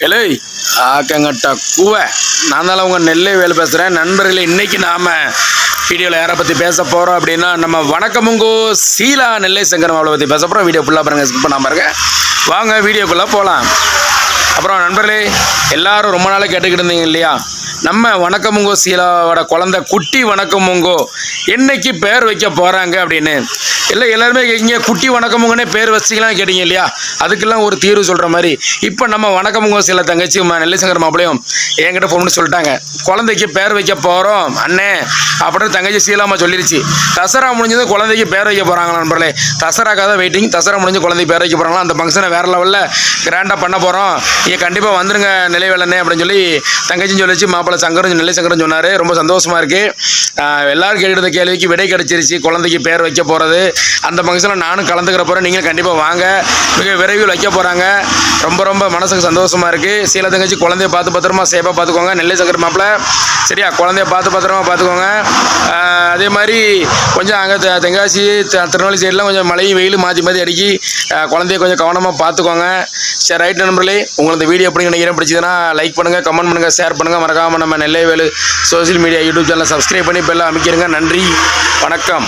எலை ஆக்கங்கட்ட கூவை. நான் தான் உங்கள் நெல்லை வேலை பேசுகிறேன் நண்பர்களே இன்னைக்கு நாம் வீடியோவில் யாரை பற்றி பேச போகிறோம் அப்படின்னா நம்ம வணக்கமுங்கோ சீலா நெல்லை சங்கரம் அவளை பற்றி பேச போகிறோம் வீடியோ ஃபுல்லாக பாருங்கள் ஸ்கிப் பண்ணாமல் பாருங்க வாங்க வீடியோக்குள்ளே போகலாம் அப்புறம் நண்பர்களே எல்லாரும் ரொம்ப நாளாக கேட்டுக்கிட்டு இருந்தீங்க இல்லையா? நம்ம வணக்கமுங்கோ சீலாவோட குழந்தை குட்டி வணக்கமுங்கோ என்னைக்கு பேர் வைக்க போகிறாங்க அப்படின்னு. இல்லை எல்லாருமே இங்கே குட்டி வணக்கமுங்கன்னே பேர் வச்சிக்கலாம் கேட்டீங்க இல்லையா? அதுக்கெல்லாம் ஒரு தீர்வு சொல்கிற மாதிரி. இப்போ நம்ம வணக்கமுங்கோ சில தங்கச்சி நெல்லிசங்கர் மாப்பிளையும் என்கிட்ட ஃபோன் பண்ணி சொல்லிட்டாங்க. குழந்தைக்கு பேர் வைக்க போகிறோம் அண்ணே. அப்படின்னு தங்கச்சி சீலாமா சொல்லிருச்சு. தசரா முடிஞ்சது குழந்தைக்கு பேர் வைக்க போகிறாங்களா நண்பர்களே. தசராக்காக தான் வெயிட்டிங் தசரா முடிஞ்சு குழந்தைக்கு பேர் வைக்க போகிறாங்களா அந்த ஃபங்க்ஷனை வேறு லெவலில் கிராண்டாக பண்ண போகிறோம் நீங்கள் கண்டிப்பாக வந்துருங்க நிலைவேலண்ணே அப்படின்னு சொல்லி தங்கச்சியும் சொல்லிச்சு மாப்பிள்ளை சங்கரும் நெல்லை சங்கரும் சொன்னார். ரொம்ப சந்தோஷமாக இருக்குது எல்லாரும் கேட்டுருந்த கேள்விக்கு விடை கிடச்சிருச்சு. குழந்தைக்கு பேர் வைக்க போகிறது அந்த ஃபங்க்ஷனில் நானும் கலந்துக்கிற போகிறேன் நீங்கள் கண்டிப்பாக வாங்க. மிக விரைவில் வைக்க போகிறாங்க ரொம்ப ரொம்ப மனசுக்கு சந்தோஷமாக இருக்குது சீல தங்கச்சி குழந்தைய பார்த்து பத்திரமா சேஃபாக பார்த்துக்கோங்க. நெல்லை சங்கர் மாப்பிள்ள. சரியா? குழந்தைய பார்த்து பத்திரமா பார்த்துக்கோங்க. அதே மாதிரி கொஞ்சம் அங்கே தென்காசி திருநெல்வேலி சைடெலாம் கொஞ்சம் மழையும் வெயிலும் மாற்றி மாற்றி அடிக்கி குழந்தைய கொஞ்சம் கவனமாக பார்த்துக்கோங்க. சரி ரைட் நண்பர்களே உங்களுக்கு இந்த வீடியோ எப்படி நினைக்கிறேன் பிடிச்சதுன்னா லைக் பண்ணுங்கள் கமெண்ட் பண்ணுங்கள் ஷேர் பண்ணுங்கள் மறக்காமல் நம்ம Nellai Velu social media YouTube சேனலை சப்ஸ்கிரைப் பண்ணி பெல்லாம் அமைக்கிறங்க நன்றி. வணக்கம்.